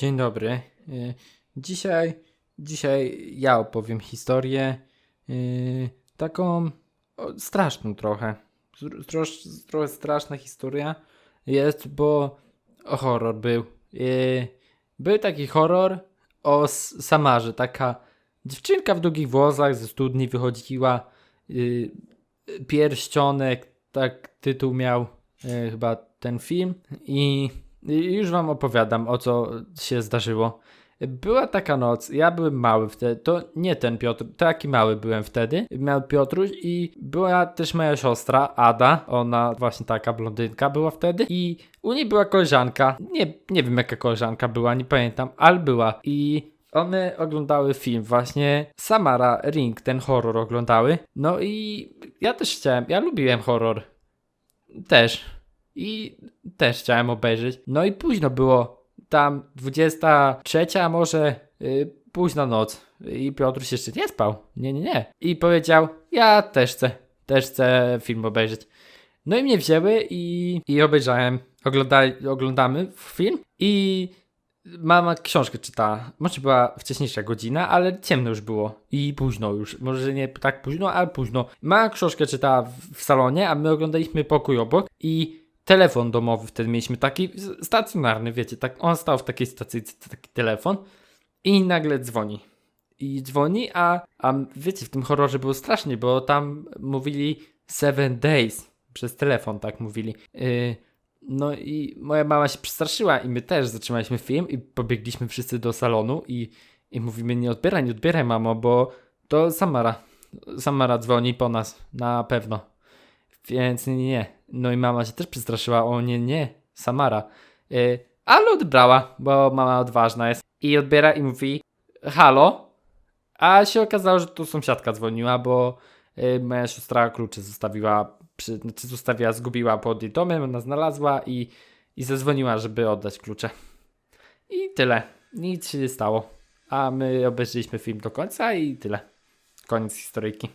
Dzień dobry. Y, Dzisiaj, dzisiaj ja opowiem historię y, taką straszną trochę. Trosz, trochę straszna historia jest, bo o, horror był. Y, Był taki horror o Samarze. Taka dziewczynka w długich włosach ze studni wychodziła. Pierścionek, tak tytuł miał chyba ten film. I już wam opowiadam, o co się zdarzyło. Była taka noc, ja byłem mały wtedy, to nie ten Piotr, taki mały byłem wtedy, miał Piotruś i była też moja siostra Ada, ona właśnie taka blondynka była wtedy. I u niej była koleżanka, nie, nie wiem jaka koleżanka była, nie pamiętam, ale była. I one oglądały film właśnie Samara Ring, ten horror oglądały, no i ja też chciałem, ja lubiłem horror, też. I też chciałem obejrzeć. No i późno było. Tam 23 może yy, późna noc. I Piotruś jeszcze nie spał. Nie, nie, nie. I powiedział, ja też chcę. Też chcę film obejrzeć. No i mnie wzięły i, i obejrzałem. Ogląda, oglądamy film i mama książkę czytała. Może była wcześniejsza godzina, ale ciemno już było. I późno już. Może nie tak późno, ale późno. Mama książkę czytała w, w salonie, a my oglądaliśmy pokój obok i telefon domowy wtedy mieliśmy taki stacjonarny, wiecie, tak on stał w takiej stacyjce, taki telefon i nagle dzwoni. I dzwoni, a, a wiecie, w tym horrorze było strasznie, bo tam mówili seven days przez telefon, tak mówili. Yy, no i moja mama się przestraszyła i my też zatrzymaliśmy film i pobiegliśmy wszyscy do salonu i, i mówimy nie odbieraj, nie odbieraj mamo, bo to Samara. Samara dzwoni po nas, na pewno. Więc nie, nie. No i mama się też przestraszyła, o nie, nie, Samara. Yy, ale odbrała, bo mama odważna jest. I odbiera i mówi halo. A się okazało, że to sąsiadka dzwoniła, bo yy, moja siostra klucze zostawiła, przy, znaczy zostawiła, zgubiła pod jej domem, ona znalazła i, i zadzwoniła, żeby oddać klucze. I tyle. Nic się nie stało. A my obejrzeliśmy film do końca i tyle. Koniec historyjki.